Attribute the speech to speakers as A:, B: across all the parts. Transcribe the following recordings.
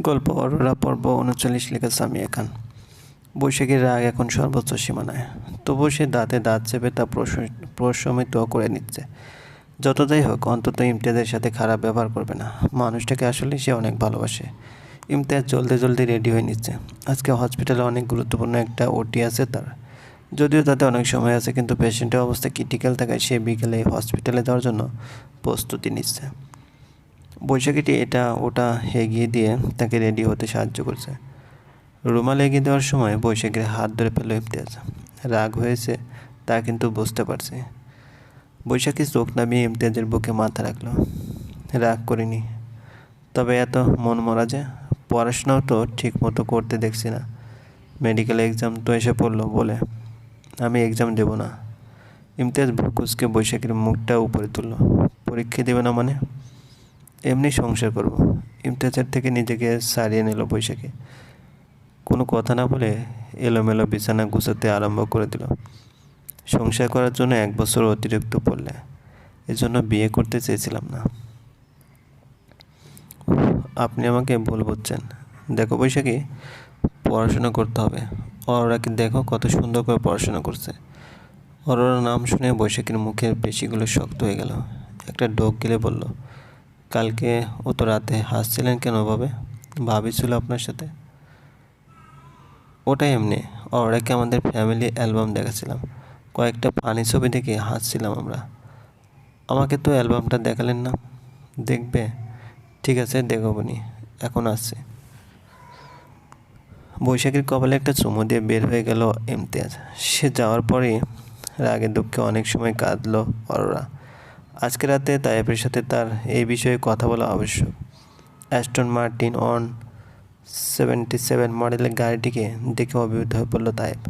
A: গল্প, অরোরা পর্ব, উনচল্লিশ লেখা সামিয়া খান। বৈশাখীর রাগ এখন সর্বোচ্চ সীমানায়। তবুও সে দাঁতে দাঁত চেপে তা প্রশ- প্রশমিত করে নিচ্ছে। যত যাই হোক, অন্তত ইমতিয়াজের সাথে খারাপ ব্যবহার করবে না। মানুষটাকে আসলে সে অনেক ভালোবাসে। ইমতিয়াজ জলদি জলদি রেডি হয়ে নিচ্ছে। আজকে হসপিটালে অনেক গুরুত্বপূর্ণ একটা ওটি আছে তার। যদিও তাতে অনেক সময় আছে, কিন্তু পেশেন্টের অবস্থা ক্রিটিক্যাল থাকায় সে বিকেলে হসপিটালে যাওয়ার জন্য প্রস্তুতি নিচ্ছে। বৈশাখীটি এটা ওটা এগিয়ে দিয়ে তাকে রেডি হতে সাহায্য করছে। রুমাল এগিয়ে দেওয়ার সময় বৈশাখীর হাত ধরে ফেলো ইমতিয়াজ রাগ হয়েছে, তা কিন্তু বুঝতে পারছি। বৈশাখী চোখ নামিয়ে ইমতিয়াজের বুকে মাথা রাখল। রাগ করিনি। তবে এত মন মরা যে পড়াশোনাও তো ঠিক মতো করতে দেখছি না। মেডিকেল এক্সাম তো এসে পড়ল বলে আমি এক্সাম দেব না। ইমতিয়াজ ভুকুসকে বৈশাখীর মুখটা উপরে তুললো। পরীক্ষা দেবে না মানে? এমনি সংসার করব। ইমতিয়াজের থেকে নিজেকে সারিয়ে নিল বৈশাখী। কোনো কথা না বলে এলোমেলো বিছানা গুছাতে আরম্ভ করে দিল। সংসার করার জন্য এক বছর অতিরিক্ত পড়লে। এজন্য বিয়ে করতে চেয়েছিলাম না। আপনি আমাকে ভুল বুঝছেন। দেখো বৈশাখী, পড়াশোনা করতে হবে। অরোরাকে দেখো কত সুন্দর করে পড়াশোনা করছে। অরোরার নাম শুনে বৈশাখীর মুখের পেশিগুলো শক্ত হয়ে গেল। একটা ডোক গেলে বলল কালকে ও তো রাতে হাসছিলেন কেন ভাবে ভাবি আপনার সাথে। ওটাই এমনি। অরোরাকে আমাদের ফ্যামিলি অ্যালবাম দেখাছিলাম কয়েকটা ফানি ছবি দেখে হাসছিলাম আমরা। আমাকে তো অ্যালবামটা দেখালেন না। দেখবে। ঠিক আছে, দেখবনি। এখন আসছে। বৈশাখীর কপালে একটা চুমু দিয়ে বের হয়ে গেল ইমতিয়াজ। সে যাওয়ার পরেই রাগে দুঃখে অনেক সময় কাঁদলো অরোরা। আজকে রাতে তাইফের সাথে তার এই বিষয়ে কথা বলা আবশ্যক। Aston Martin one seventy seven মডেলের গাড়িটিকে দেখে অভিভূত হয়ে পড়ল তাইফ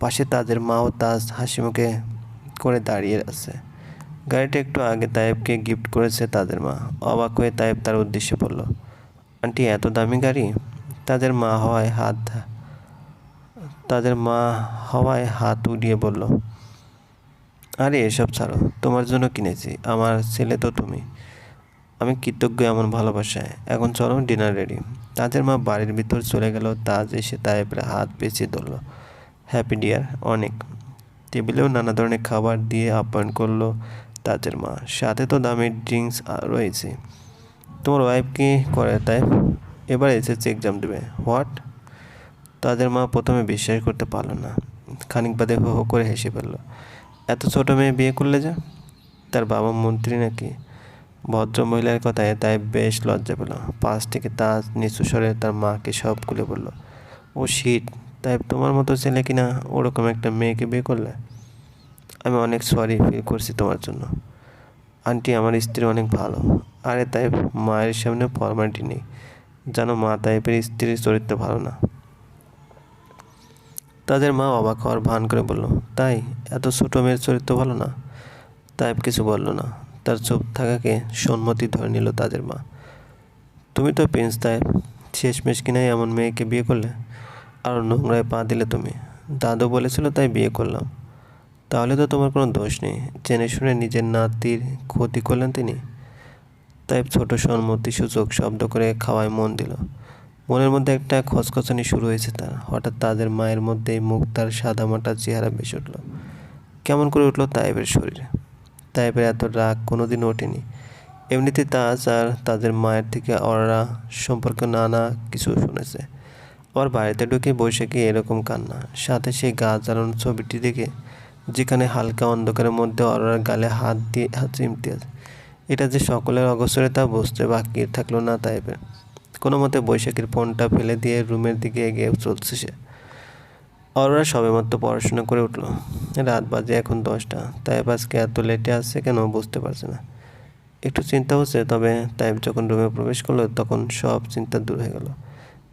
A: পাশে তাজের মাও তাজ হাসি মুখে করে দাঁড়িয়ে আছে। গাড়িটা একটু আগে তাইবকে গিফট করেছে তাদের মা। অবাক হয়ে তাইব তার উদ্দেশ্যে বলল আন্টি, এত দামি গাড়ি? তাদের মা হওয়ায় হাত তাদের মা হওয়ায় হাত উড়িয়ে বলল আরে, এসব ছাড়ো। তোমার জন্য কিনেছি। আমার ছেলে তো তুমি। আমি কৃতজ্ঞ এমন ভালোবাসায়। এখন চলো ডিনার রেডি তাদের মা বাড়ির ভিতর চলে গেল। তাজ এসে তাইপের হাত পেঁচিয়ে ধরলো। হ্যাপি ডিয়ার অনেক। টেবিলেও নানা ধরনের খাবার দিয়ে আপ্যায়ন করল তাজের মা। সাথে তো দামি ড্রিঙ্কস রয়েছে। তোমার ওয়াইফ কি করে তাই? এবার এসেছে এক্সাম দেবে। হোয়াট তাদের মা প্রথমে বিশ্বাস করতে পারল না। খানিক বাদে হো হো করে হেসে ফেলল। এত ছোট মেয়ে বিয়ে করলে যে? তার বাবা মন্ত্রী নাকি? ভদ্র মহিলার কথায় তাই বেশ লজ্জা পেল পাশ থেকে তাজ নিচু স্বরে তার মাকে সব খুলে বলল, ও শিট তাই তোমার মতো ছেলে কিনা ওরকম একটা মেয়েকে বিয়ে করলে? আমি অনেক সরি ফিল করছি তোমার জন্য। আন্টি আমার স্ত্রী অনেক ভালো। আরে তাই মায়ের সামনে ফর্মালিটি নেই। জানো মা তাইপের স্ত্রীর চরিত্র ভালো না। তাদের মা অবাক হওয়ার ভান করে বলল, তাই? এত ছোটো মেয়ের চরিত্র ভালো না? তাইব কিছু বলল না। তার চুপ থাকাকে সম্মতি ধরে নিল তাদের মা। তুমি তো প্রিন্স তাইব, শেষমেশ কিনাই এমন মেয়েকে বিয়ে করলে? আর নোংরায় পা দিলে তুমি। দাদু বলেছিল তাই বিয়ে করলাম। তাহলে তো তোমার কোনো দোষ নেই। জেনে শুনে নিজের নাতির ক্ষতি করলেন তিনি। তাই ছোট সম্মতি সূচক শব্দ করে খাওয়ায় মন দিল। মনের মধ্যে একটা খচখচানি শুরু হয়েছে তার। হঠাৎ তাদের মায়ের মধ্যে মুখ তার সাদামাটা চেহারা বেশি উঠল। কেমন করে উঠল তাইবের শরীরে? তাইবের এত রাগ কোনোদিন ওঠেনি। এমনিতে তাজ আর তাদের মায়ের থেকে ওরা সম্পর্কে নানা কিছু শুনেছে। আবার বাড়িতে ঢুকে বৈশাখী এরকম কান্না। সাথে সেই গা জ্বালানোর ছবিটি দেখে যেখানে হালকা অন্ধকারের মধ্যে অরোরার গালে হাত দিয়ে হাত ইমতিয়াজ এটা যে সকলের অগসরে তা বুঝতে বাকি থাকল না তাইবের। কোনো মতে বৈশাখীর ফোনটা ফেলে দিয়ে রুমের দিকে এগিয়ে চলছে সে। অরোরা সবেমাত্র পড়াশোনা করে উঠল। রাত বাজে এখন দশটা তাইব আজকে এত লেটে আসছে কেন বুঝতে পারছে না। একটু চিন্তা হচ্ছে, তবে তাইব যখন রুমে প্রবেশ করল, তখন সব চিন্তা দূর হয়ে গেল।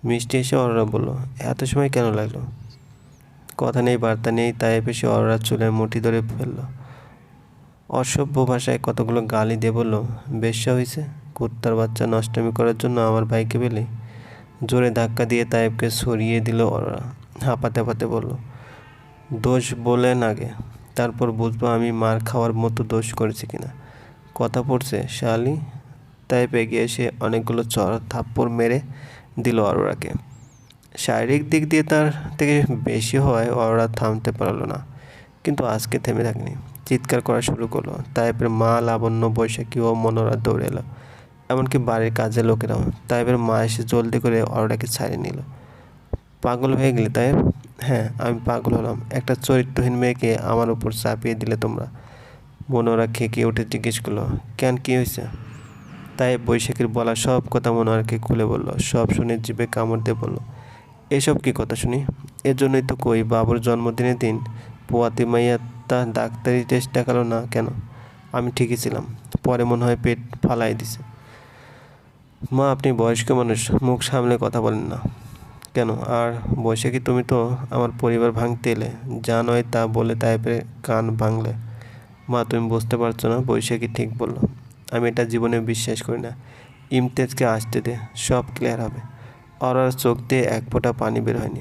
A: মিষ্টি এসে অরোরা বলল, এত সময় কেন লাগল? কথা নেই, বার্তা নেই, তাই এসে অরোরা চুলের মুঠি ধরে ফেলল। অসভ্য ভাষায় কতগুলো গালি দিয়ে বলল, বেশ্যা হয়েছে কুত্তার বাচ্চা নষ্টমী করার জন্য আমার ভাইকে পেলে জোরে ধাক্কা দিয়ে তাইবকে সরিয়ে দিল ওরা। হাঁপাতে হাঁপাতে বলল, দোষ বলেন আগে তারপর বুঝব আমি মার খাওয়ার মতো দোষ করেছি কিনা। কথা পড়ছে, শালি? তাইপ এগিয়ে এসে অনেকগুলো চর থাপ্পড় মেরে দিল অরোরাকে। শারীরিক দিক দিয়ে তার থেকে বেশি হওয়ায় অরোরা থামতে পারল না, কিন্তু আজকে থেমে থাকেনি। চিৎকার করা শুরু করল। তাইপের মা লাবণ্য বৈশাখী ও মনোরা দৌড়ে এলো। এমনকি বাড়ির কাজের লোকেরাও। তাইপের মা এসে জলদি করে অরোরাকে ছাড়িয়ে নিল। পাগল হয়ে গেলে তাই হ্যাঁ আমি পাগল হলাম। একটা চরিত্রহীন মেয়েকে আমার উপর চাপিয়ে দিলে তোমরা। মনোরা খেকে উঠে জিজ্ঞেস করল, কেন কী হয়েছে তাই বৈশাখীর বলা সব কথা মনোয়ারকে খুলে বলল, সব শুনে জিভে কামড় দিয়ে বলল, এসব কি কথা শুনি? এর জন্যই তো কই বাবুর জন্মদিনের দিন পোয়াতি মাইয়া তা ডাক্তারি টেস্ট দেখাল না কেন? আমি ঠিকই ছিলাম। পরে মনে হয় পেট ফালাই দিছে। মা, আপনি বয়স্ক মানুষ, মুখ সামলে কথা বলেন না। কেন? আর বৈশাখী তুমি তো আমার পরিবার ভাঙতে এলে? যা নয় তা বলে টাইপের কান ভাঙলে। মা, তুমি বুঝতে পারছ না বৈশাখী ঠিক বলল। আমি এটা জীবনে বিশ্বাস করি না। ইমতেজকে আসতে দে, সব ক্লিয়ার হবে। আর চোখ দিয়ে এক ফোঁটা পানি বের হয়নি।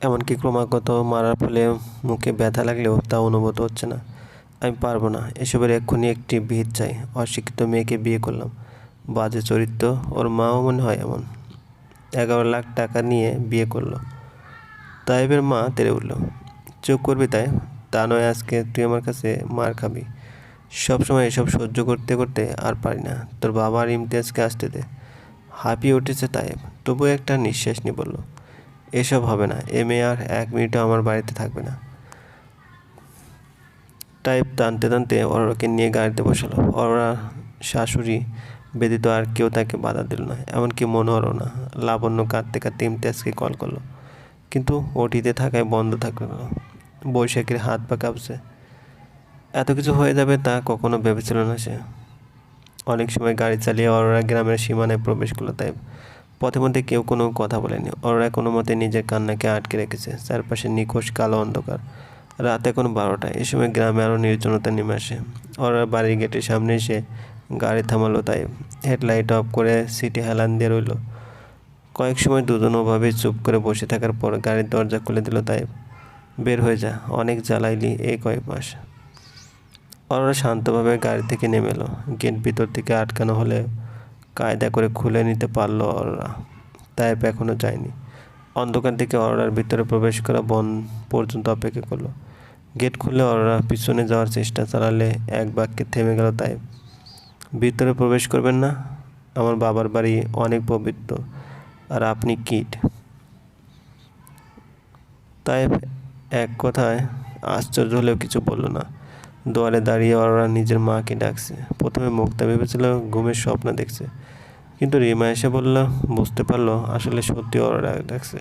A: এমনকি ক্রমাগত মারার ফলে মুখে ব্যথা লাগলেও তা অনুভূত হচ্ছে না। আমি পারব না। এসবের এক্ষুনি একটি ভিত চাই। অশিক্ষিত মেয়েকে বিয়ে করলাম। বাজে চরিত্র। ওর মাও মনে হয় এমন। এগারো লাখ টাকা নিয়ে বিয়ে করল। তাইবের মা তেড়ে উঠল। চুপ করবি তাই? তা নয়, আজকে তুই আমার কাছে মার খাবি। সবসময় এসব সহ্য করতে করতে আর পারি না। তোর বাবার ইমতিয়াজকে আসতে দে। হাঁপিয়ে উঠেছে তাইব। তবু একটা নিঃশ্বাস নিয়ে বলল, এসব হবে না। এ মেয়ে আর এক মিনিটও আমার বাড়িতে থাকবে না। টাইপ টানতে টানতে অরোরাকে নিয়ে গাড়িতে বসালো। অরোরা শাশুড়ি ব্যতীত আর কেউ তাকে বাধা দিল না, এমনকি মনোহরও না। লাবণ্য কাঁদতে কাঁদতে ইমতিয়াজকে কল করল, কিন্তু ওটিতে থাকায় বন্ধ থাকল বৈশাখীর হাত পা কাঁপছে। এত কিছু হয়ে যাবে তা কখনো ভেবেছিল না সে। অনেক সময় গাড়ি চালিয়ে অরোরা গ্রামের সীমানায় প্রবেশ করল, তাই পথে মধ্যে কেউ কোনো কথা বলেনি। অরোরা কোনো মতে নিজের কান্নাকে আটকে রেখেছে। চারপাশে নিখোঁজ কালো অন্ধকার। রাত এখন বারোটা এই সময় গ্রামে আরও নির্জনতা নেমে আসে। অরোরা বাড়ির গেটের সামনে এসে গাড়ি থামালো, তাই হেডলাইট অফ করে সিটি হেলান দিয়ে রইল। কয়েক সময় দুজন ওভাবে চুপ করে বসে থাকার পর গাড়ির দরজা খুলে দিল, তাই বের হয়ে যা, অনেক জ্বালাইলি এই কয়েক মাস। অরোরা শান্তভাবে গাড়ি থেকে নেমে এলো। গেট ভিতর থেকে আটকানো হলে কায়দা করে খুলে নিতে পারল ওরা। তাইপ এখনও যায়নি। অন্ধকার দিকে অরোরার ভিতরে প্রবেশ করা বন পর্যন্ত অপেক্ষা করল। গেট খুলে অরোরা পিছনে যাওয়ার চেষ্টা চালালে এক বাক্যে থেমে গেল তাই। ভিতরে প্রবেশ করবেন না, আমার বাবার বাড়ি অনেক পবিত্র, আর আপনি কিট? তাই এক কথায় আশ্চর্য হলেও কিছু বলল না। দুয়ারে দাঁড়িয়ে ওরা নিজের মাকে ডাকছে। প্রথমে মুক্তা ভেবেছিল, ঘুমের স্বপ্ন দেখছে। কিন্তু রিমা এসে বলল, বুঝতে পারল, আসলে সত্যি ওরা ডাকছে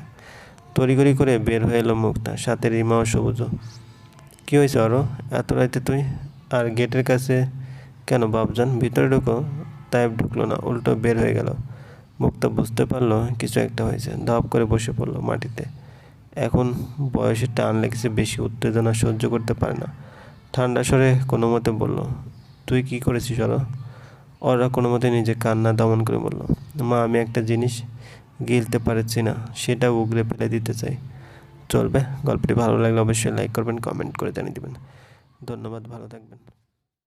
A: তড়িঘড়ি করে বের হয়ে এলো মুক্তা, সাথে রিমাও সবুজও। কী হয়েছে আরও এত রাইতে তুই আর গেটের কাছে কেন বাবজান ভিতরে ঢুকো। তাইব ঢুকলো না, উল্টো বের হয়ে গেল। মুক্তা বুঝতে পারল কিছু একটা হয়েছে, ধপ করে বসে পড়ল মাটিতে। এখন বয়সের টান লেগেছে, বেশি উত্তেজনা সহ্য করতে পারে না। ঠান্ডা স্বরে কোনো মতে বলল, তুই কি করেছিস ওরা ওরা কোনো মতে নিজে কান্না দমন করে বলল, মা, আমি একটা জিনিস গিলতে পারছি না, সেটা উগড়ে ফেলে দিতে চাই। চলবে, গল্পটি ভালো লাগলে অবশ্যই লাইক করবেন কমেন্ট করে জানিয়ে দেবেন। ধন্যবাদ, ভালো থাকবেন।